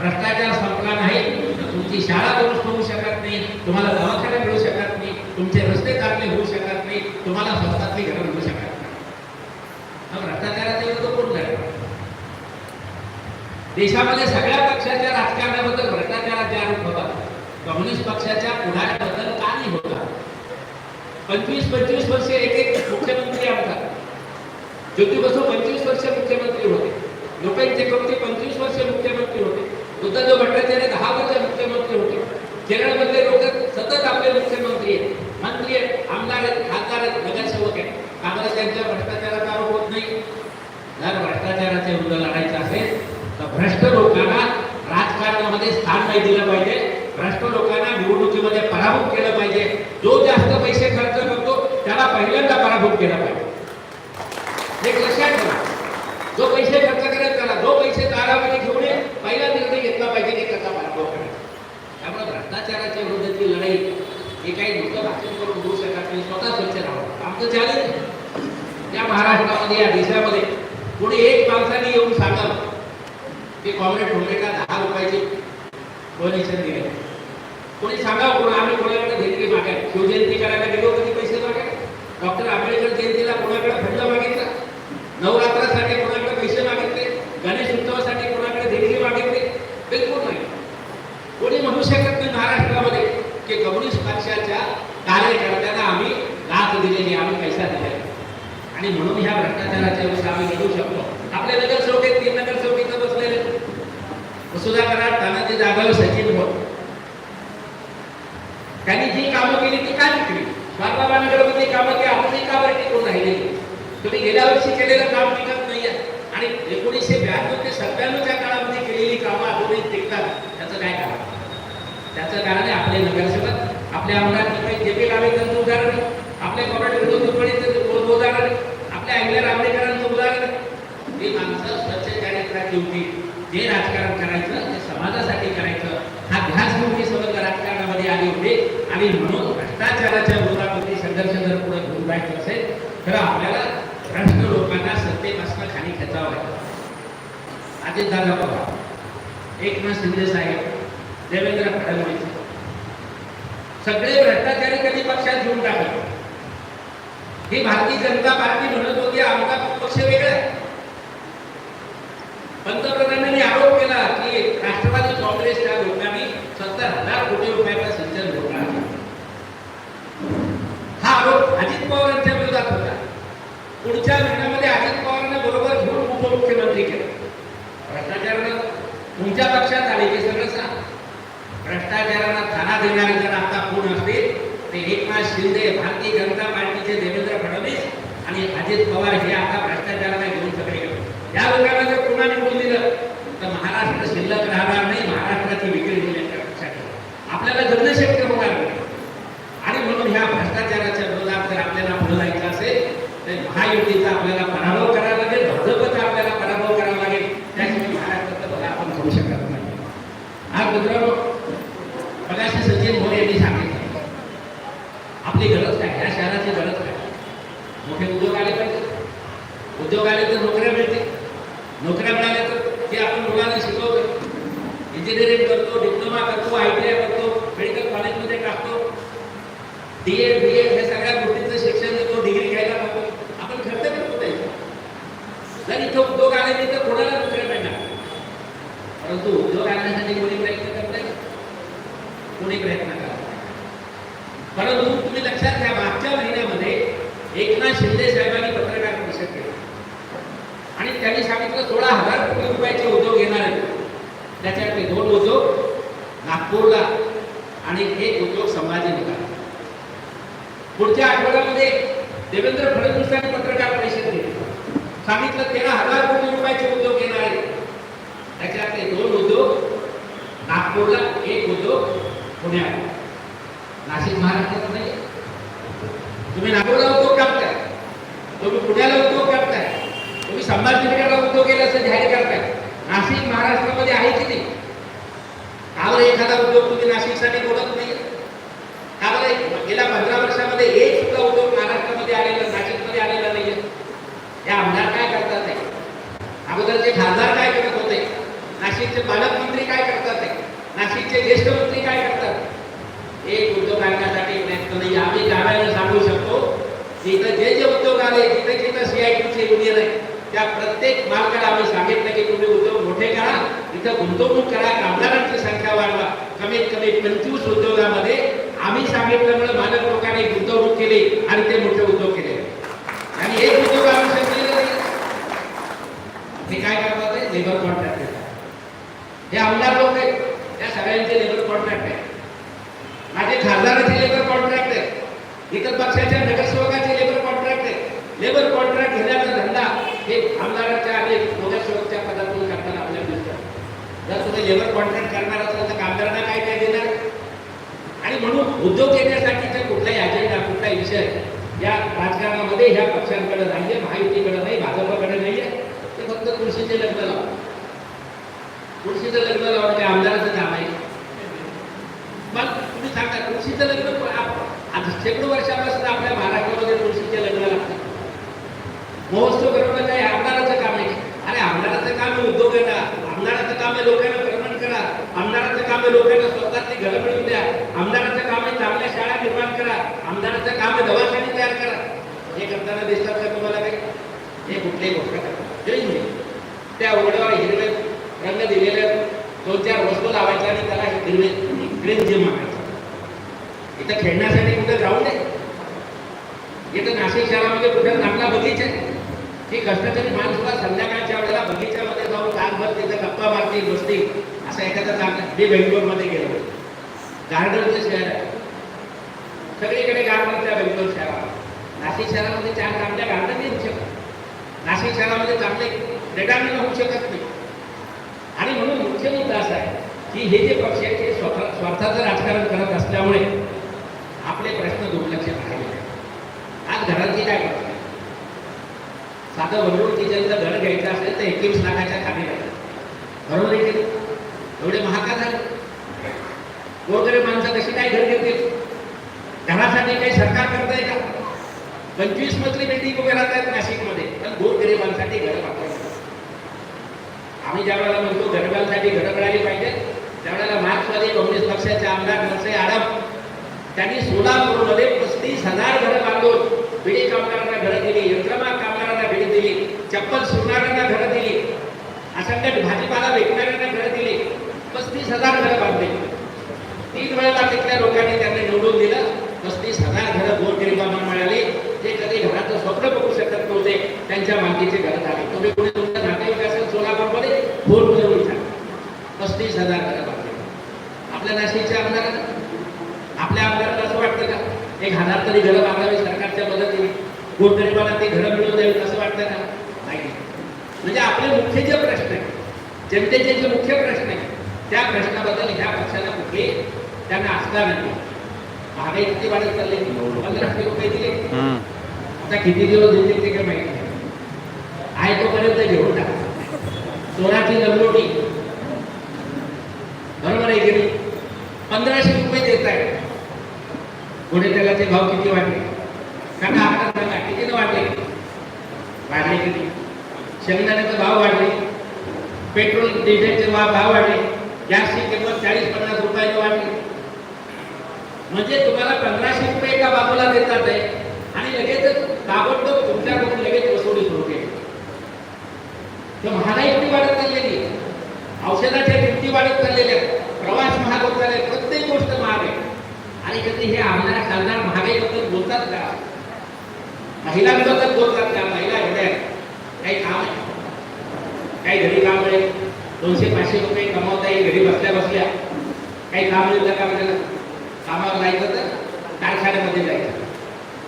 भ्रष्टाचार संपला नाही तर तुमची शाळा दुरुस्त होऊ शकत नाही तुम्हाला दवाखाना मिळू शकत नाही तुमचे रस्ते चांगले होऊ शकत नाही तुम्हाला स्वस्तातली घरं मिळू शकत नाही. हा भ्रष्टाचाराचा विरोध कोण लढणार देशामध्ये सगळ्या पक्षाच्या राजकारणाबद्दल भ्रष्टाचाराचे आरोप होतात. कम्युनिस्ट पक्षाच्या पुढाऱ्याबद्दल का नाही होता? पंचवीस पंचवीस वर्षे एक एक मुख्यमंत्री आमचा ज्योती पंचवीस वर्ष मुख्यमंत्री होते. लोकांचे कवटे पंचवीस वर्ष मुख्यमंत्री होते. उद्धव भट्टाचार्य दहा वर्ष मुख्यमंत्री होते. केरळमधले लोक सतत आपले मुख्यमंत्री आहेत. मंत्री आहेत आमदार आहेत खासदार आहेत नगरसेवक आहेत. काँग्रेस त्यांच्या भ्रष्टाचाराचा आरोप होत नाही. जर भ्रष्टाचाराचे विरुद्ध लढायचं असेल तर भ्रष्ट लोकांना राजकारणामध्ये स्थान नाही दिलं पाहिजे. भ्रष्ट लोकांना निवडणुकीमध्ये पराभूत केलं पाहिजे. जो जास्त पैसे खर्च करतो त्याला पहिल्यांदा पराभूत केला पाहिजे एक लक्षात ठेवा जो पैसे खर्च करेल त्याला जो पैसे दारामध्ये घेऊन येईल पहिला निर्णय घेतला पाहिजे की त्याचा पराभव करायचा त्यामुळे भ्रष्टाचाराच्या विरोधाची लढाई हे काही नुसतं भाषण करून होऊ शकत नाही स्वतः स्वच्छ राहावं आमचं चॅलेंज या महाराष्ट्रामध्ये या देशामध्ये कोणी एक माणसाने येऊन सांगावं की कॉम्रेड ठोंबरेला दहा रुपयाचे डोनेशन दिले. कोणी सांगावं कोण आम्ही कोणाकडे देणगी मागायला? शिवजयंती करायला गेलो कधी पैसे मागायला? डॉक्टर आंबेडकर जयंतीला कोणाकडे फंड मागितला? नवरात्रासाठी कोणाकडे पैसे मागितले? गणेश उत्सवासाठी कोणाकडे देणगी मागितली? बिलकुल नाही. कोणी म्हणू शकत नाही महाराष्ट्रामध्ये की कम्युनिस्ट पक्षाच्या कार्यकर्त्यांना आम्ही लाच दिलेली आम्ही पैसा दिलेला आणि म्हणून ह्या भ्रष्टाचाराच्या विषयी आम्ही लढू शकतो. आपले नगरसेवक आहेत तीन नगरसेवक इथं बसलेले वसुधा कराड तानाजी जाधव सचिन भोट त्यांनी जी कामं केली ती काय केली स्वारबाबा नगरमध्ये कामं की आपणही का बरं टिकून राहिलेली तुम्ही गेल्या वर्षी केलेलं काम टिकत नाही आणि एकोणीसशे ब्याण्णव ते सत्त्याण्णवच्या काळामध्ये केलेली कामं अजूनही टिकतात. त्याचं काय कारण? त्याचं कारण आहे आपले नगरसेवक आपल्या आमदार तिकडे जे लावे त्यांचं उदाहरण आपल्या आपले कॉम्रेड विनोद उदाहरण आहे. आपल्या अहिल्या रामडेकरांचं उदाहरण. हे माणसं स्वच्छ चारित्र्याची होती जे राजकारण करायचं ते समाजासाठी करायचं. हा ध्यास घेऊन ही सगळं राजकारणामध्ये आले होते. आणि म्हणून भ्रष्टाचाराच्या विरोधामध्ये संघर्ष जर पुढे घेऊन जायचं असेल तर आपल्याला भ्रष्ट लोकांना सत्तेपासून खाली खेचावं लागेल. अजित दादा पवार एकनाथ शिंदे साहेब देवेंद्र फडणवीस सगळे भ्रष्टाचारी कधी पक्षात घेऊन टाकले? ही भारतीय जनता पार्टी म्हणत होती आमचा पक्ष वेगळा पंतप्रधानांनी आरोप केला की राष्ट्रवादी काँग्रेसच्या लोकांनी सत्तर हजार कोटी रुपयाचा सिंचन घोटाळा हा आरोप अजित पवारांच्या विरोधात होता. पुढच्या महिन्यामध्ये अजित पवारांना बरोबर घेऊन उपमुख्यमंत्री केलं. भ्रष्टाचारानं तुमच्या पक्षात आले की सगळं सांग. भ्रष्टाचाराला थाना देणारे जर आता कोण असतील ते एकनाथ शिंदे भारतीय जनता पार्टीचे देवेंद्र फडणवीस आणि अजित पवार हे आता भ्रष्टाचाराला घेऊन सगळे या लोकांना जर कोणाने बोल दिलं तर महाराष्ट्र शिल्लक राहणार नाही महाराष्ट्राची विक्री होईल यांच्या लक्षात आपल्याला जगणं शक्य होणार नाही आणि म्हणून ह्या भ्रष्टाचाराच्या विरोधात जर आपल्याला पुढे जायचं असेल तर महायुतीचा आपल्याला पराभव करावा लागेल भाजपचा आपल्याला पराभव करावा लागेल त्याशिवाय महाराष्ट्राचं भलं आपण करू शकत नाही आज मित्रांनो मगाशी सचिन भोरे यांनी सांगितलं आपली गरज काय ह्या शहराची गरज काय मोठे उद्योग आले पाहिजे उद्योग आले तर नोकऱ्या मिळतील नोकऱ्या मिळाल्या तर ते आपण मुलांना शिकवतो इंजिनिअरिंग करतो डिप्लोमा करतो आय टी आय करतो मेडिकल कॉलेजमध्ये टाकतो डी एड बी एड हे सगळ्या गोष्टींचं शिक्षण देतो डिग्री घ्यायला लागतो आपण खर्च करतो त्याचा जर इथं उद्योग आले नाही तर कोणाला नोकऱ्या मिळणार परंतु उद्योग आणण्यासाठी कोणी प्रयत्न करत नाही कोणी प्रयत्न करा. परंतु तुम्ही लक्षात घ्या मागच्या महिन्यामध्ये एकनाथ शिंदे साहेबांनी पत्रकार परिषद केली. आणि त्यांनी सांगितलं सोळा हजार कोटी रुपयाचे उद्योग येणार आहेत. त्याच्यातले दोन उद्योग नागपूरला आणि एक उद्योग संभाजीनगर पुढच्या आठवड्यामध्ये देवेंद्र फडणवीसांनी पत्रकार परिषद घेतली सांगितलं तेरा हजार कोटी रुपयाचे उद्योग येणार आहेत. त्याच्यातले दोन उद्योग नागपूरला एक उद्योग पुण्याला नाशिक महाराष्ट्रात नाही. तुम्ही नागपूरला उद्योग करताय. तुम्ही पुण्याला उद्योग करताय. तुम्ही संभाजीनगरला उद्योग केला असं जाहीर करताय. नाशिक महाराष्ट्रामध्ये आहे की नाही? का बरं एखादा उद्योग तुम्ही नाशिकसाठी बोलत नाही? का बरं गेल्या पंधरा वर्षामध्ये एक सुद्धा उद्योग महाराष्ट्रामध्ये आलेला नाशिकमध्ये आलेला नाही हे आमदार काय करतात आहे अगोदरचे खासदार काय करत होते? नाशिकचे पालकमंत्री काय करत नाशिकचे ज्येष्ठ मंत्री काय करतात एक उद्योग आणण्यासाठी प्रयत्न नाही आम्ही गाड्याला सांगू शकतो की इथं जे जे उद्योग आले जिथे जिथं सीआयटीचे युनियन आहे. त्या प्रत्येक मालकाला आम्ही सांगितलं की तुम्ही उद्योग मोठे करा इथं गुंतवणूक करा कामगारांची संख्या वाढवा. कमीत कमी पंचवीस उद्योगामध्ये आम्ही सांगितल्यामुळे मालक लोकांनी गुंतवणूक केली आणि ते मोठे उद्योग केले. आणि एक उद्योग आम्ही सांगितले नाही. हे काय करतात लेबर कॉन्ट्रॅक्ट हे आमदार लोक आहेत. त्या सगळ्यांचे लेबर कॉन्ट्रॅक्ट आहे माझे खासदाराचे लेबर कॉन्ट्रॅक्ट आहे इतर पक्षाच्या नगरसेवकाचे लेबर कॉन्ट्रॅक्ट आहे लेबर कॉन्ट्रॅक्ट घेण्याचा धंदा हे आमदाराच्या आणि नगरसेवकच्या पदातून करताना आपल्याला दिसतं जर तुम्ही लेबर कॉन्ट्रॅक्ट करणार असलं तर कामगारांना काय काय देणार? आणि म्हणून उद्योग येण्यासाठीचा कुठलाही अजेंडा कुठलाही विषय या राजकारणामध्ये ह्या पक्षांकडे नाहीये महायुतीकडे नाही भाजपाकडे नाहीये. ते फक्त तुळशीचे लग्न लावा. तुळशीचं लग्न लावणं ते आमदाराचं काम आहे. मग तुम्ही सांगा तुळशीचं लग्न आज शेकडो वर्षापासून आपल्या महाराष्ट्रामध्ये तुळशीचे लग्न लागतात महोत्सव करणं काय आमदाराचं काम आहे अरे आमदाराचं काम आहे उद्योग करा आमदाराचं काम आहे लोकांना भ्रमण करा आमदाराचं काम आहे लोकांना स्वतःची घरं मिळवून द्या आमदाराचं काम आहे चांगल्या शाळा निर्माण करा आमदाराचं काम आहे दवाखाने तयार करा हे करताना दिसतात तुम्हाला काही हे कुठलीही गोष्ट करतात जय त्या उघड्यावर हिरवे रंग दिलेले दोन चार वस्तू लावायच्या आणि त्याला हिरवे ग्रीन जिम मागायचं इथं खेळण्यासाठी कुठे जाऊ नये इथं नाशिक शहरामध्ये कुठे चांगला बगीचा आहे? ही कष्टकरी माणसुला संध्याकाळच्या वेळेला बगीच्यामध्ये जाऊन तासभर तिथं गप्पा मारतील बसतील असं एखादा चांगला मी बेंगलोरमध्ये गेलो. गार्डनचं शहर आहे. सगळीकडे गार्डनच्या बेंगलोर शहरामध्ये. नाशिक शहरामध्ये चार चांगल्या गार्डन नाही होऊ शकत. नाशिक शहरामध्ये चांगले रेडामिन होऊ शकत नाही. आणि म्हणून मुख्य मुद्दा असा आहे की हे जे पक्ष आहेत ते स्वतः स्वार्थाचं राजकारण करत असल्यामुळे आपले प्रश्न दुर्लक्षित राहिले आज घरांची काय परिस्थिती? आहे? साधं वरळूर किचनचं घर घ्यायचं असेल तर एकवीस लाखाच्या खाली राहिलं. बरोबर आहे की एवढे महागा झाले. गोरगरीब माणसं कशी काय घर घेतील? घरासाठी काही सरकार करताय का? पंचवीस मजली बिल्डिंग उभे राहतात नाशिकमध्ये. पण गोरगरिबांसाठी घर बांधतात. आम्ही ज्या वेळेला म्हणतो गरिबांसाठी घरं मिळाली पाहिजे त्यावेळेला मार्क्सवादी काँग्रेस पक्षाचे आमदार नरसे आडम त्यांनी सोलापूरमध्ये पस्तीस हजार घरं बांधून बिडी कामगारांना घरं दिली यंत्रमाग कामगारांना भेट दिली चप्पल शिवणाऱ्यांना घरं दिली असंख्य भाजीपाला विकणाऱ्यांना घरं दिली पस्तीस हजार घरं बांधली. तीन वेळेला तिथल्या लोकांनी त्यांना निवडून दिलं पस्तीस हजार घरं गोरगरिबांना मिळाली. स्वप्न बघू शकत नव्हते. त्यांच्या मालकीचे घर झाले तुम्ही कोणी तुमच्या नातेवाईक असेल सोलापूरमध्ये फोनमध्ये विचार. पस्तीस हजार घरं बांधली आपल्या नाशिकच्या आमदारांना आपल्या आमदाराला असं वाटतं का? एक हजार तरी घरं बांधावी सरकारच्या मदतीने. गोरगरिबाला ते घरं मिळवून द्यावी असं वाटतं का? नाही. म्हणजे आपले मुख्य जे प्रश्न आहेत जनतेचे जे मुख्य प्रश्न आहेत त्या प्रश्नाबद्दल ह्या पक्षाला कुठली त्यांना आस्था नाही. महागाई किती वाढत चालली पंधराशे रुपये दिले. आता किती दिवस देतील ते काही माहिती नाही. आहे तोपर्यंत घेऊन टाका. सोनाची लंगोटी. बरोबर आहे की नाही? पंधराशे रुपये देत आहे. पुढे त्याला ते भाव किती वाटले काका आकडा सांगा किती वाटले वाढले? किती शेंगदाण्याचे भाव वाढले. पेट्रोल डिझेलचे भाव भाव वाढले. गॅसची किंमत चाळीस पन्नास रुपयाने वाढली. म्हणजे तुम्हाला पंधराशे रुपये एका बाजूला देतात आहे आणि लगेचच ताबडतोब तुमच्याकडून लगेच वसुली सुरू केली. तर महागाई एवढी वाढत चाललेली औषधाच्या किमती वाढत चाललेल्या प्रवास महाग होत चालले प्रत्येक गोष्ट महाग आहे. आणि कधी हे आमदार खासदार महागाईबद्दल बोलतात का? महिलांबद्दल बोलतात का? महिला एवढ्या काही काम आहे. काही घरी काम आहे. दोनशे पाचशे रुपये कमावता येईल घरी बसल्या बसल्या. काही काम मिळतं का म्हणजे कामावर जायचं तर कारखान्यामध्ये जायचं.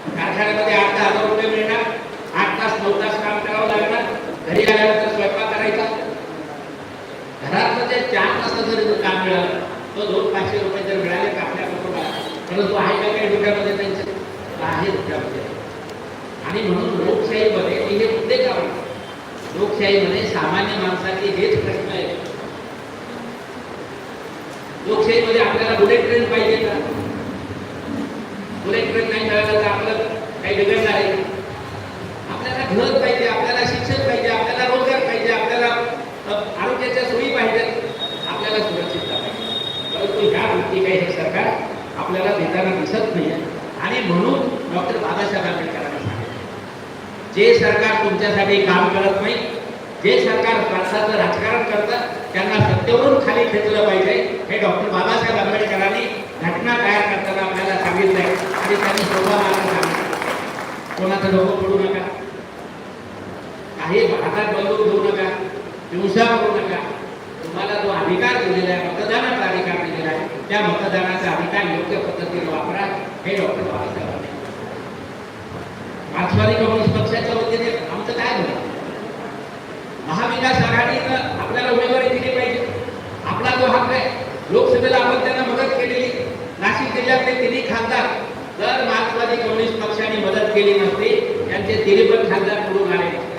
कारखान्यामध्ये आठ दहा हजार रुपये मिळणार. आठ तास नऊ तास काम करावं लागणार. घरी आल्यानंतर स्वयंपाक करायचा. घरात ते चार तास जरी जर काम मिळालं तो दोन पाचशे रुपये जर मिळाले तर आपल्या कुटुंबाला परंतु आहे का काही डोक्यामध्ये त्यांचे? आहे डोक्यामध्ये. आणि म्हणून लोकशाहीमध्ये मी हे मुद्दे का म्हणतो? लोकशाहीमध्ये सामान्य माणसाचे हेच प्रश्न आहेत. लोकशाहीमध्ये आपल्याला बुलेट ट्रेन पाहिजे का बुलेट नाही मिळालं तर आपलं काही बिघडणार आहे. आपल्याला घर पाहिजे आपल्याला शिक्षण पाहिजे आपल्याला रोजगार पाहिजे आपल्याला आरोग्याच्या सोयी पाहिजेत. आपल्याला सुरक्षितता पाहिजे. परंतु ह्या गोष्टी काही हे सरकार आपल्याला देताना दिसत नाही आणि म्हणून डॉक्टर बाबासाहेब आंबेडकरांनी सांगितलं जे सरकार तुमच्यासाठी काम करत नाही जे सरकार स्वार्थाचं राजकारण करतं त्यांना सत्तेवरून खाली खेचलं पाहिजे. हे डॉक्टर बाबासाहेब आंबेडकरांनी घटना तयार करताना आपल्याला सांगितलंय. आणि त्यांनी शोभा मार्ग सांगितलं कोणाचं डोकं पडू नका. काही हातात बंदूक घेऊ नका. हिंसा करू नका. तुम्हाला जो अधिकार दिलेला आहे मतदानाचा अधिकार दिलेला आहे त्या मतदानाचा अधिकार योग्य पद्धतीने वापरा. हे डॉक्टर बाबासाहेब मार्क्सवादी कम्युनिस्ट पक्षाच्या वतीने आमचं काय झालं? महाविकास आघाडीनं आपल्याला उमेदवारी दिली पाहिजे. आपला जो हक्क आहे लोकसभेला आपण त्यांना मदत केलेली. नाशिक जिल्ह्यातले तिन्ही खासदार जर मार्क्सवादी कम्युनिस्ट पक्षाने मदत केली नसती त्यांचे तिन्ही पण खासदार पुढून आले नसते.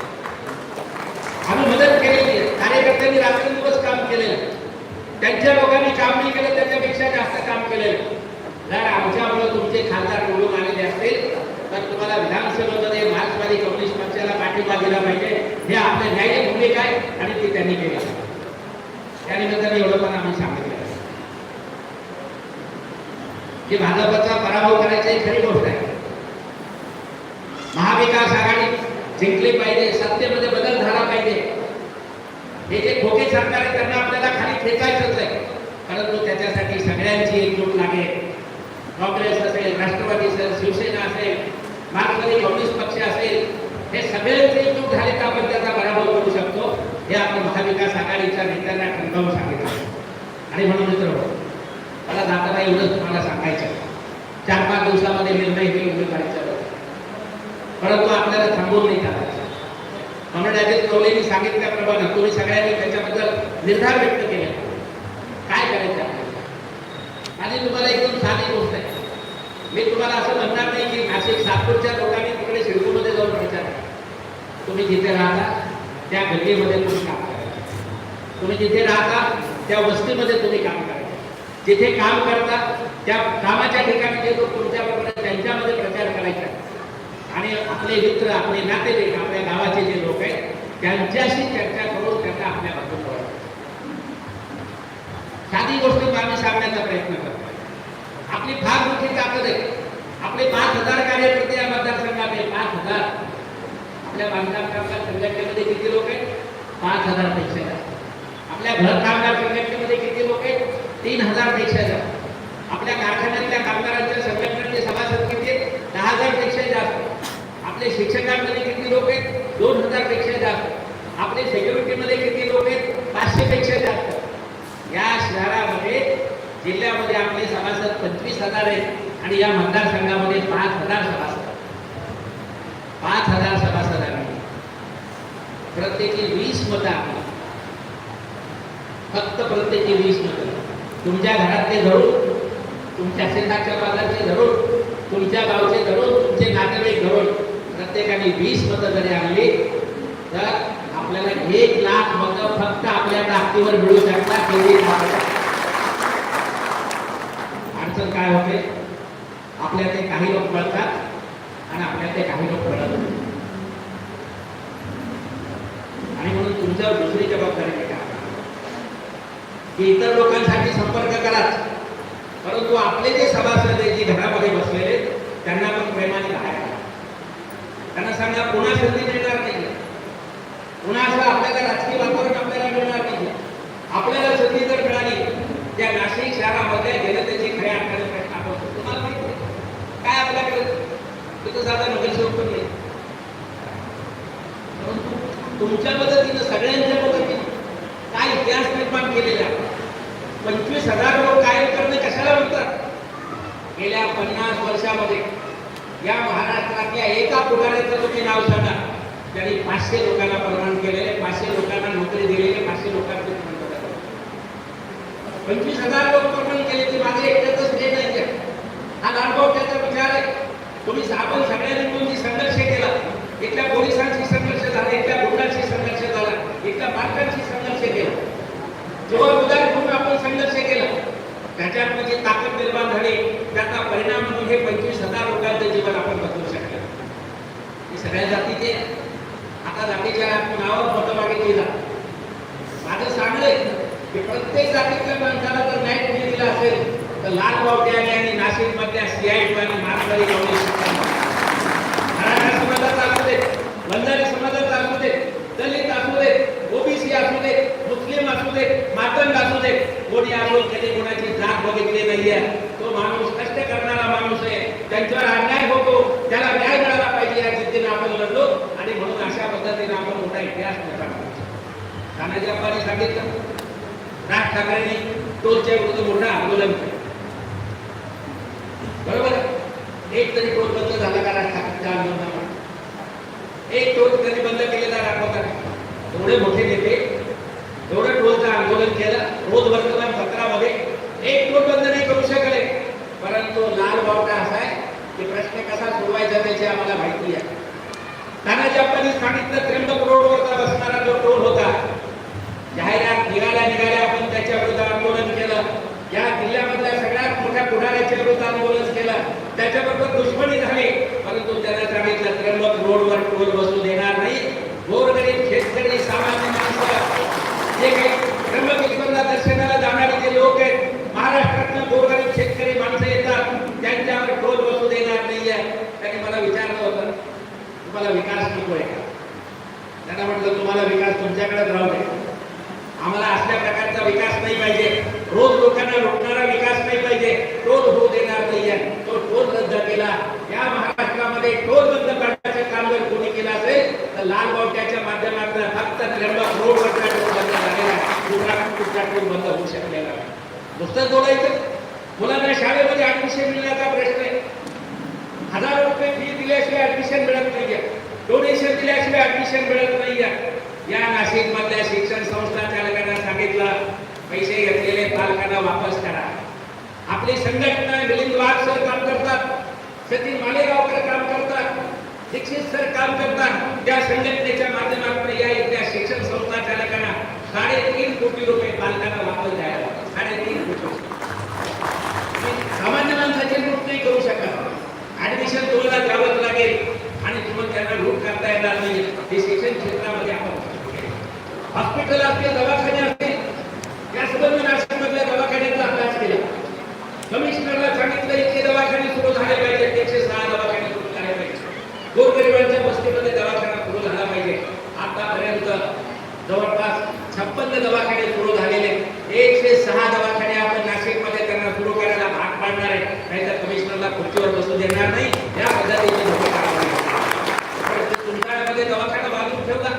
आम्ही मदत केलेली कार्यकर्त्यांनी रात्रंदिवस काम केलेलं त्यांच्या लोकांनी काम नाही केलं त्याच्यापेक्षा जास्त काम केलेलं जर आमच्यामुळे तुमचे खासदार निवडून आलेले असतील तर तुम्हाला विधानसभेमध्ये मार्क्सवादी कम्युनिस्ट पक्षाला पाठिंबा दिला पाहिजे. हे आपल्या न्याय्य भूमिका आहे आणि ती त्यांनी केली आहे. त्यानिमित्ताने एवढं पण आम्ही सांगितलं आहे. की भाजपचा पराभव करायची ही खरी गोष्ट आहे. महाविकास आघाडी जिंकली पाहिजे सत्तेमध्ये बदल झाला पाहिजे. हे जे खोके सरकार आहे त्यांना आपल्याला खाली खेचायचंच आहे. परंतु त्याच्यासाठी सगळ्यांची एकजूट लागेल. काँग्रेस असेल राष्ट्रवादी असेल शिवसेना असेल मार्क्सवादी कम्युनिस्ट पक्ष असेल हे सगळेच एकजूट झाले तर आपण त्याचा पराभव करू शकतो. हे आपण महाविकास आघाडीच्या नेत्यांना ठणकावून सांगितलं. आणि म्हणून मित्र मला जाताना एवढंच तुम्हाला सांगायचं चार पाच दिवसामध्ये निर्णय हे उमेदवारीचा परंतु आपल्याला थांबवून नाही चालायचं म्हणून अजित कवलेंनी सांगितल्याप्रमाणे तुम्ही सगळ्यांनी त्याच्याबद्दल निर्धार व्यक्त केला. काय करायचं आणि तुम्हाला एकदम साधी गोष्ट आहे. मी तुम्हाला असं म्हणणार नाही की नाशिक सातपूरच्या लोकांनी तिकडे शिरपूरमध्ये जाऊन राहायचं तुम्ही जिथे राहता त्या गल्लीमध्ये तुम्ही काम करायचं. तुम्ही जिथे राहता त्या वस्तीमध्ये तुम्ही काम करा जिथे काम करतात त्या कामाच्या ठिकाणी जे लोक तुमच्याबरोबर आहेत, त्यांच्यामध्ये प्रचार करायचा. आणि आपले मित्र आपले नातेवाईक आपल्या गावाचे जे लोक आहेत त्यांच्याशी चर्चा करून त्यांना आपल्या बाजूला साधी गोष्ट आम्ही सांगण्याचा प्रयत्न करतो. आपली फार मोठी ताकद आहे. आपले पाच हजार कार्यकर्ते या मतदारसंघात आहे पाच हजार. आपल्या बांधकाम कामगार संघटनेमध्ये किती लोक आहेत? पाच हजारपेक्षा जास्त. आपल्या घर कामगार संघटनेमध्ये किती लोक आहेत? तीन हजारपेक्षा जास्त आपल्या कारखान्यातल्या कामगारांच्या संघटनांचे सभासद किती आहेत? दहा हजारपेक्षा जास्त आपले शिक्षकांमध्ये किती लोक आहेत? दोन हजारपेक्षा जास्त आपले सेक्युरिटीमध्ये किती लोक आहेत? पाचशे पेक्षा जास्त या शहरामध्ये जिल्ह्यामध्ये आपले सभासद पंचवीस हजार आहेत आणि या मतदारसंघामध्ये पाच हजार सभासद. पाच हजार सभासदांनी प्रत्येकी वीस मतं आपली फक्त प्रत्येकी वीस मतं. तुमच्या घरातले धरून तुमच्या शेताच्या बाजारचे धरून तुमच्या गावचे धरून तुमचे नातेवाईक धरून प्रत्येकाने वीस मतं जरी आणली तर आपल्याला एक लाख मतं फक्त आपल्या ताकदीवर मिळू शकतात अडचण काय होते? आपल्या ते काही लोक पळतात आणि आपल्यातले काही लोक पळत आणि म्हणून तुमच्यावर दुसरी जबाबदारी की इतर लोकांसाठी संपर्क कराच. परंतु आपले जे सभासद आहे जे घरामध्ये बसलेले त्यांना पण प्रेमाने बाहेर त्यांना सांगा पुन्हा संधी मिळणार नाही पुन्हा असं आपल्याला राजकीय वातावरण आपल्याला मिळणार नाही आपल्याला संधी जर मिळाली त्या नाशिक शहरामध्ये जनतेची खऱ्या अर्थाने प्रश्न आपण तुम्हाला माहिती काय आपल्याकडे? तिथं साधा नगरसेवक पण नाही परंतु तुमच्याबद्दल पन्नास या महाराष्ट्रातल्या एका पुढाऱ्याचं तुम्ही नाव सांगा. त्यांनी पाचशे लोकांना परवान केलेले, पाचशे लोकांना नोकरी दिलेले, पाचशे लोकांचे पंचवीस हज़ार लोक परवान केले, ते माझे एकट्याच हे आहे. हा अनुभव त्याचा विचार आहे. तुम्ही आपण सगळ्यांनी मिळून जी संघर्ष केला. इथल्या पोलिसांशी संघर्ष झाला इथल्या गुंडांशी संघर्ष झाला इथल्या पालकांशी संघर्ष केला. जेव्हा उदार घेऊन आपण संघर्ष केला त्याच्यात जी ताकद निर्माण झाली. त्याचा परिणाम म्हणून हे पंचवीस हजार लोकांचे जीवन आपण बदलू शकतो. हे सगळ्या जातीचे आता जातीच्या नावावर मतं मागितली जात माझं सांगलंय की प्रत्येक जातीतल्या माणसाला जर न्याय तुम्ही दिला असेल तर लाल बावट्याने आणि नाशिक मधल्या सीआयटी आणि मारवाडी फाउंडेशन मराठा समाजाचा असू दे बंजारी समाजात असू दे दलित असू दे ओबीसी असू दे मुस्लिम असू दे मातंग असू दे कोणी असो कधी कोणाची जात बघितली नाहीये तो माणूस करणारा माणूस आहे. त्यांच्यावर अन्याय होतो. त्याला न्याय मिळाला पाहिजे या जिद्दीने आपण लढलो. आणि म्हणून अशा पद्धतीने आपण मोठा इतिहास निर्माण तानाजी अप्पांनी सांगितलं राज ठाकरेंनी टोलच्या विरुद्ध मोठं आंदोलन केलं. बरोबर? एक तरी टोल बंद झाला का राज ठाकरेच्या आंदोलनामुळे एक टोल कधी बंद केलेला राखवता एवढे मोठे नेते एवढं टोलचं आंदोलन केलं रोज वर्तमान सत्रामध्ये एक टोल बंद नाही करू शकले परंतु लाल बावटा असा आहे की प्रश्न कसा सोडवायचा त्याची आम्हाला माहिती आहे तानाजी अप्पांनी सांगितलं त्र्यंबक रोडवरचा बसणारा जो टोल होता जाहिरात निघाल्या निघाल्या आपण त्याच्या विरुद्ध आंदोलन केलं या जिल्ह्यामधल्या सगळ्यात मोठ्या पुढाऱ्याच्या विरुद्ध आंदोलन केलं त्याच्याबरोबर दुश्मनी झाली परंतु त्याने सांगितलं त्र्यंबक रोडवर टोल बसू देणार नाही गोरगरीब शेतकरी सामान्य माणसं जे काही त्र्यंबकेश्वरला दर्शनाला जाणारे जे लोक आहेत महाराष्ट्रातनं गोरगरीब शेतकरी माणसं येतात त्यांच्यावर टोल बसू देणार नाहीये त्यांनी मला विचारलं होतं तुम्हाला विकास नको आहे का त्यांना म्हटलं तुम्हाला विकास तुमच्याकडेच राहू दे आम्हाला असल्या प्रकारचा विकास नाही पाहिजे रोज लोकांना लुटणारा विकास नाही पाहिजे टोल होऊ देणार नाहीये तो टोल रद्द केला या महाराष्ट्रामध्ये टोल बंद करण्याचं काम जर कोणी केलं असेल तर लाल बावट्याच्या माध्यमातून फक्त त्र्यंबक रोडवरचा टोल बंद झालेला दुसरा कुठला टोल बंद होऊ शकलेला नाही. नुसतं बोलायचं मुलांना शाळेमध्ये ऍडमिशन मिळण्याचा प्रश्न आहे. हजार रुपये फी दिल्याशिवाय ऍडमिशन मिळत नाहीये डोनेशन दिल्याशिवाय ऍडमिशन मिळत नाहीये या नाशिक मधल्या शिक्षण संस्था चालकांना सांगितलं पैसे घेतलेले पालकांना वापस करा. आपली संघटना मिलिंद वाघ सर काम करतात सचिन मालेगावकर काम करतात दीक्षित सर काम करतात. त्या संघटनेच्या माध्यमातून या इथल्या शिक्षण संस्था चालकांना साडेतीन कोटी रुपये पालकांना वापस द्यायला लावले. साडेतीन कोटी रुपये. सामान्य माणसाची लूट नाही करू शकत ऍडमिशन तुम्हाला द्यावंच लागेल आणि तुम्हाला त्यांना लूट करता येणार नाही हे शिक्षण क्षेत्रामध्ये आपण हॉस्पिटल असतील दवाखाने असतील या संबंध नाशिकमधल्या दवाखान्याचा अभ्यास केला कमिशनरला सांगितलं इतके दवाखाने सुरू झाले पाहिजे एकशे सहा दवाखाने सुरू झाले पाहिजे गोरगरिबांच्या वस्तीमध्ये दवाखाना सुरू झाला पाहिजे आतापर्यंत जवळपास छप्पन्न दवाखाने सुरू झालेले एकशे सहा दवाखाने आपण नाशिकमध्ये त्यांना सुरू करायला भाग पाडणार आहे नाहीतर कमिशनरला खुर्चीवर नाही. या पद्धतीची तुमच्यामध्ये दवाखाना बांधून ठेवला.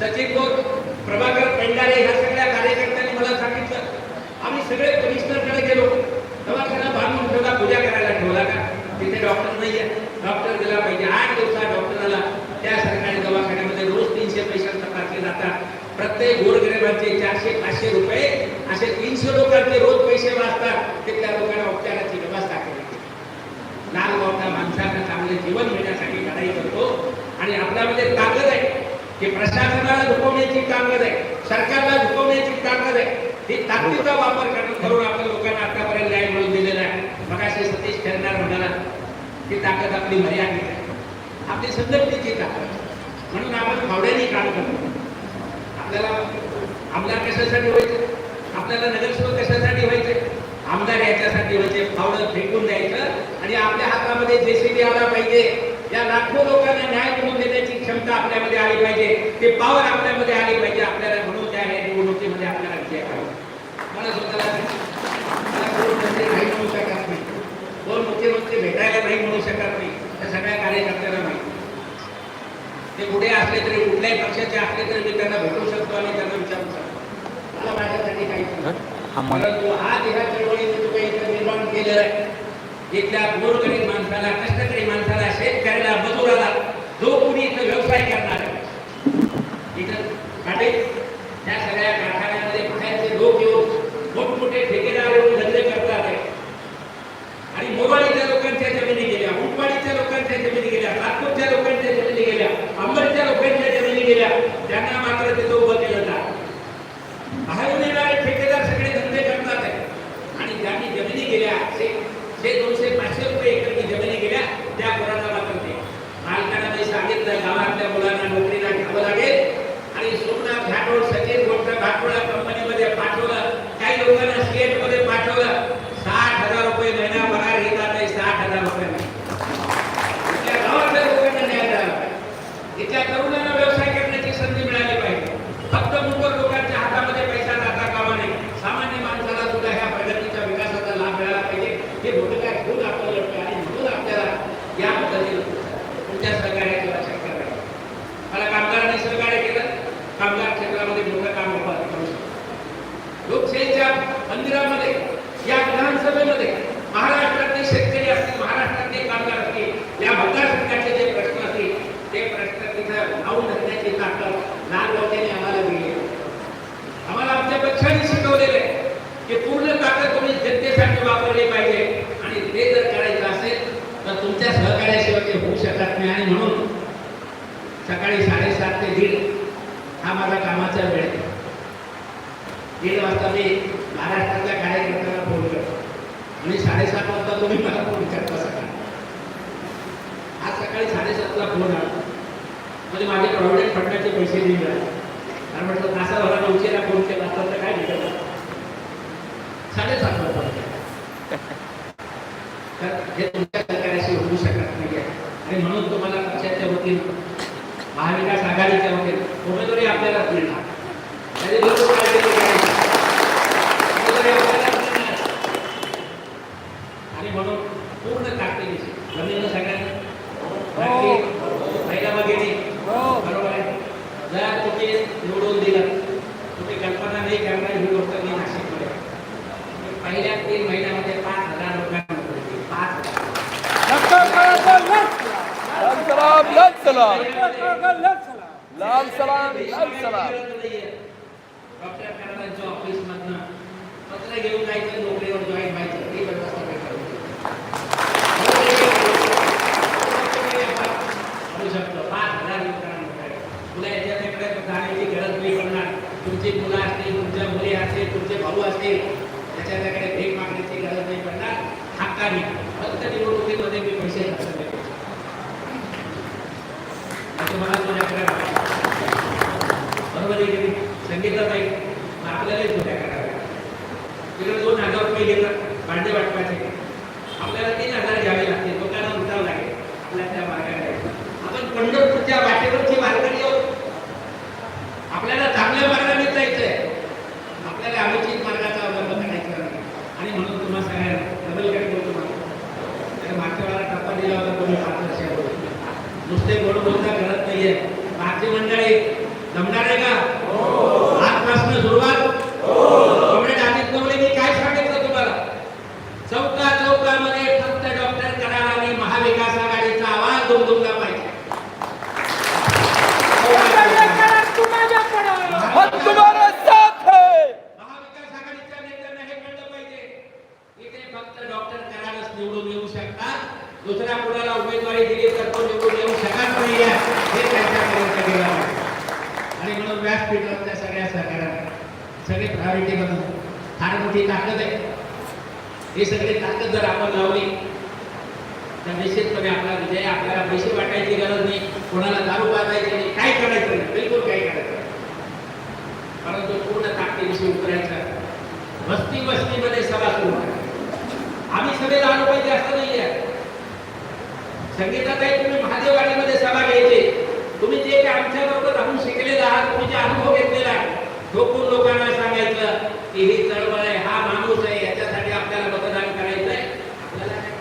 सचिन बोर प्रभाकर पेंडारे ह्या सगळ्या कार्यकर्त्यांनी मला सांगितलं. आम्ही सगळे कमिशनरकडे गेलो. दवाखाना बांधून ठेवला पूजा करायला ठेवला का? तिथे डॉक्टर नाहीये. डॉक्टर दिला पाहिजे. आठ दिवसात डॉक्टराला त्या सरकारी दवाखान्यामध्ये रोज तीनशे पेशंट तपासले जातात प्रत्येक गोरगरिबांचे चारशे पाचशे रुपये असे तीनशे लोकांचे रोज पैसे वाचतात. ते त्या लोकांना उपचाराची व्यवस्था केली लाल गावचा माणसांना चांगले जीवन मिळण्यासाठी लढाई करतो आणि आपल्यामध्ये ताकद आहे की प्रशासनाला झुकवण्याची ताकद आहे सरकारला झुकवण्याची ताकद आहे. ही ताकदीचा वापर करून करून आपण लोकांना आतापर्यंत न्याय मिळवून दिलेला आहे. मग असे सतीश खेळणार म्हणाला ती ताकद आपली मर्यादित आहे. आपली संघटनेची ताकद. म्हणून आपण फावड्याने काम करतो आपल्याला आमदार कशासाठी व्हायचं? आपल्याला नगरसेवक कशासाठी व्हायचे? आमदार याच्यासाठी व्हायचे. फावडं फेकून द्यायचं आणि आपल्या हातामध्ये जेसीबी आला पाहिजे. या लाखो लोकांना न्याय मिळवून देण्याची क्षमता आपल्यामध्ये आली पाहिजे. ते पॉवर आपल्यामध्ये आली पाहिजे. आपल्याला म्हणून त्या या निवडणुकीमध्ये आपल्याला विजय करावा. मला स्वतःला नाही. म्हणू शकत नाही. कोण मुख्यमंत्री भेटायला नाही म्हणू शकत नाही. त्या सगळ्या कार्यकर्त्यांना माहिती ते कुठे असले तरी कुठल्याही पक्षाचे असले तरी मी त्यांना भेटू शकतो आणि त्यांना विचारू शकतो. मला माझ्यासाठी नाही. परंतु आज ह्या चळवळीने तुम्ही इथं निर्माण केलेलं आहे. इथल्या गोरगरीब माणसाला कष्टकरी माणसाला शेतकऱ्याला मजुराला जो कुणी इथं व्यवसाय करणार इथं पाटील त्या सगळ्या कारखान्यामध्ये बाहेरचे लोक येऊन मोठमोठे ठेकेदार येऊन धंदे करतात आणि मोबाईलच्या लोकांच्या जमिनी गेल्या उटवाडीच्या लोकांच्या जमिनी गेल्या नागपूरच्या लोकांच्या जमिनी गेल्या अंबरच्या लोकांच्या जमिनी गेल्या त्यांना मात्र तिथं उभं केलं जात बाहेरून येणारे ठेकेदार सगळे धंदे करतात आहे आणि ज्यांनी जमिनी गेल्या शे शे दोनशे पाचशे रुपये एकरची जमिनी गेल्या पाहिजे इथल्या गावातल्या लोकांना न्याय मिळाला पाहिजे इथल्या तरुणांना व्यवसाय करण्याची संधी मिळाली पाहिजे फक्त मुकर लोकांच्या हातामध्ये पैसा जाता कामा नये सामान्य माणसाला सुद्धा ह्या प्रगतीच्या विकासाचा लाभ मिळाला पाहिजे हे भूमिका घेऊन आपण लढतो आणि म्हणून आपल्याला या पद्धतीने तुमच्या सहकार्याची आवश्यकता आहे मला कामगारांनी सहकार्य केलं कामगार क्षेत्रामध्ये मोठं काम आपण करू शकतो लोकशाहीच्या मंदिरामध्ये या विधानसभेमध्ये महाराष्ट्रातले शेतकरी असतील महाराष्ट्रातले कामगार असतील या मतदारसंघाचे जे प्रश्न असतील ते प्रश्न तिथं लावून धरण्याची ताकद लाल लोकांनी आम्हाला दिली आहे. आम्हाला आमच्या पक्षाने शिकवलेलं आहे की पूर्ण ताकद तुम्ही जनतेसाठी वापरली पाहिजे आणि ते जर करायचं असेल तर तुमच्या सहकार्याशिवाय ते होऊ शकत नाही आणि म्हणून सकाळी साडेसात ते दीड हा माझा कामाचा वेळ आहे. दीड वाजता मी महाराष्ट्रातल्या कार्यकर्त्यांना फोन करतो. आणि साडेसात वाजता तुम्ही मला फोन करता सकाळी. आज सकाळी साडेसातला फोन आला. म्हणजे माझे प्रॉव्हिडंट फंडाचे पैसे दिले कारण म्हटलं तासाभराला उशिरा फोन केला असता तर काय भेटत साडेसात वाजता तर हे तुमच्या सहकार्याशी होऊ शकत नाही आणि म्हणून तुम्हाला पक्षाच्या वतीनं महाविकास आघाडीच्या वतीनं. उमेदवारी आपल्याला मिळणार त्याची. आणि म्हणून पूर्ण ताकदीनिशी जमीन सगळ्यांना महिला भगिनी बरोबर आहे. जर तुम्ही निवडून दिलं तुम्ही कल्पना नाही करणार ही गोष्ट मी नाशिकमध्ये. पहिल्या तीन महिन्यामध्ये पाच हजार लोकांना नोकरी दिली. पाच हजार लाल सलाम। लाल सलाम लाल सलाम। पत्र घेऊन जायचं नोकरीवर जॉईन नाही पडणार तुमची मुलं असतील तुमच्या मुली असतील तुमचे भाऊ असतील त्याच्याकडे भेट मागण्याची गरज नाही पडणार. हक्काने. फक्त निवडणुकीमध्ये मी पैसे असं मला करू. तुझ्याकडे बरोबर आहे की नाही? सांगितलं नाही मग आपल्यालाही चुक्या कराव्या तिकडे दोन हजार रुपये घेतात भांडे वाटपाचे आपल्याला तीन हजार घ्यावे लागतील दुकानात उठावं लागेल आपल्या त्या मार्गाने आपण पंढरपूरच्या वाटेवरची मार्गाने येऊ आपल्याला चांगल्या मार्गाने जायचंय आपल्याला अनुचित मार्गाचा अवलंब करायचा नाही आणि म्हणून तुम्हा सगळ्यांना डबलकडे बोलतो मला आणि मागच्या वेळेला टप्पा दिला होता तुम्ही पाच वर्षापूर्वी नुसते गोड बोलता करत नाहीये मागची मंडळी जमणार आहे का आजपासून सुरुवात कॉम्रेड अजित नवले मी काय सांगितलं तुम्हाला चौका चौकामध्ये फक्त डॉक्टर कराड आणि महाविकास आघाडीचा आवाज दुमदुमला पाहिजे हम तुम्हारे साथ है महाविकास आघाडीच्या नेत्यांना हे कळलं पाहिजे इथे फक्त डॉक्टर कराडच निवडून येऊ त्यांना कुणाला उमेदवारी दिली तर तो निवडून येऊ शकत नाही हे त्यांच्यापर्यंत गेलं आणि म्हणून व्यासपीठावरच्या सगळ्या सहकार्याला सगळे प्रायोरिटी बनवून फार मोठी ताकद आहे. ही सगळी ताकद जर आपण लावली तर निश्चितपणे आपला विजय आपल्याला पैसे वाटायची गरज नाही कोणाला दारू बांधायची नाही काय करायचं नाही बिलकुल काही करायचं नाही. परंतु पूर्ण ताकदीविषयी उतरायचं. वस्ती वस्तीमध्ये सभा सुरू आम्ही सगळे आलो पाहिजे असं नाही आहे संगीतात तुम्ही महादेववाडीमध्ये सभा घ्यायचे. तुम्ही जे काही आमच्या बरोबर राहून शिकलेला आहात तुम्ही जे अनुभव घेतलेला आहे ठोकून लोकांना सांगायचं की ही चळवळ आहे हा माणूस आहे याच्यासाठी आपल्याला मतदान करायचं आहे? आपल्याला काय?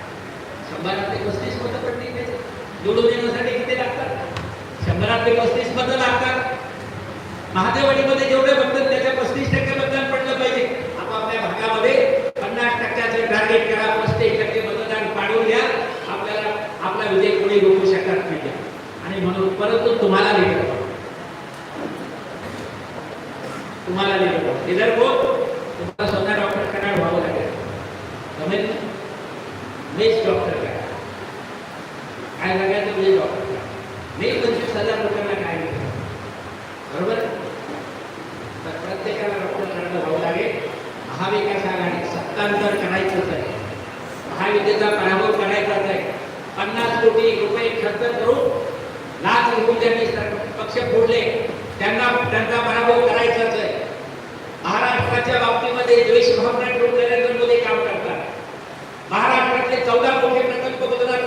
शंभरातले पस्तीस मतं पडली निवडून येण्यासाठी किती लागतात? शंभरातले पस्तीस मतं लागतात. महादेववाडीमध्ये जेवढे बघतात त्याच्या पस्तीस टक्के मतदान पडलं पाहिजे. आपापल्या भागामध्ये पन्नास टक्क्याचं टार्गेट करा पस्तीस टक्के मतदान पाडून घ्या आपल्याला आपला विजय कोणी रोखू शकत नाही आणि म्हणून परंतु तुम्हाला लिहिलं तुम्हाला लिहिलं इधर को तुम्हाला स्वतः डॉक्टर कराड व्हावं लागेल जमेल ना मीच डॉक्टर करा काय लागायचं म्हणजे डॉक्टर करा मी पंचवीस हजार लोकांना काय लिहिलं बरोबर तर प्रत्येकाला डॉक्टर करायला व्हावं लागेल महाविकास आघाडी सत्तांतर करायचंच आहे महाविद्येचा पराभव करायचाच आहे पन्नास कोटी रुपये खर्च करून लाच घेऊन ज्यांनी सर- पक्ष फोडले त्यांना त्यांचा पराभव करायचाच आहे महाराष्ट्राच्या बाबतीमध्ये द्वेष भावना ठेवून नरेंद्र मोदी काम करतात महाराष्ट्रातले चौदा मोठे प्रकल्प गुजरात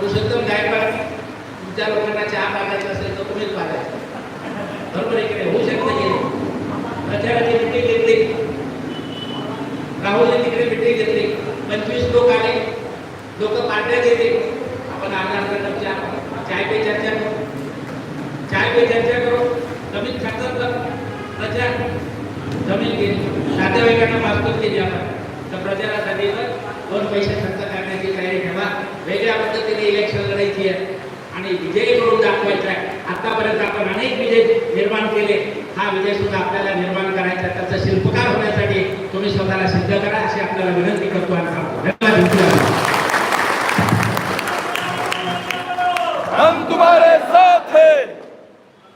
तुमच्या लोकांना चहा पाजायचा असेल तर तुम्हीच पाजायचं. बरोबर आहे होऊ शकतं की नाही? प्रचाराची मिटिंग घेतली. राहुलने तिकडे मिटिंग घेतली. पंचवीस लोक आले. लोक पार्ट्या देते आपण आमदार अर्धा चहा. चाय पे चर्चा करू. चाय पे चर्चा करू. जमीन खातात तर प्रचार. जमीन घेतली नातेवाईकांना मागतो केली आपण. तर प्रचारासाठी तर दोन पैसे खर्च करण्याची तयारी ठेवा. वेगळ्या पद्धतीने इलेक्शन लढायची आहे. आणि विजय करून दाखवायचा आहे. आतापर्यंत आपण अनेक विजय निर्माण केले. हा विजय सुद्धा आपल्याला निर्माण करायचा त्याचा शिल्पकार होण्यासाठी तुम्ही स्वतःला सिद्ध करा अशी आपल्याला विनंती करतो आणि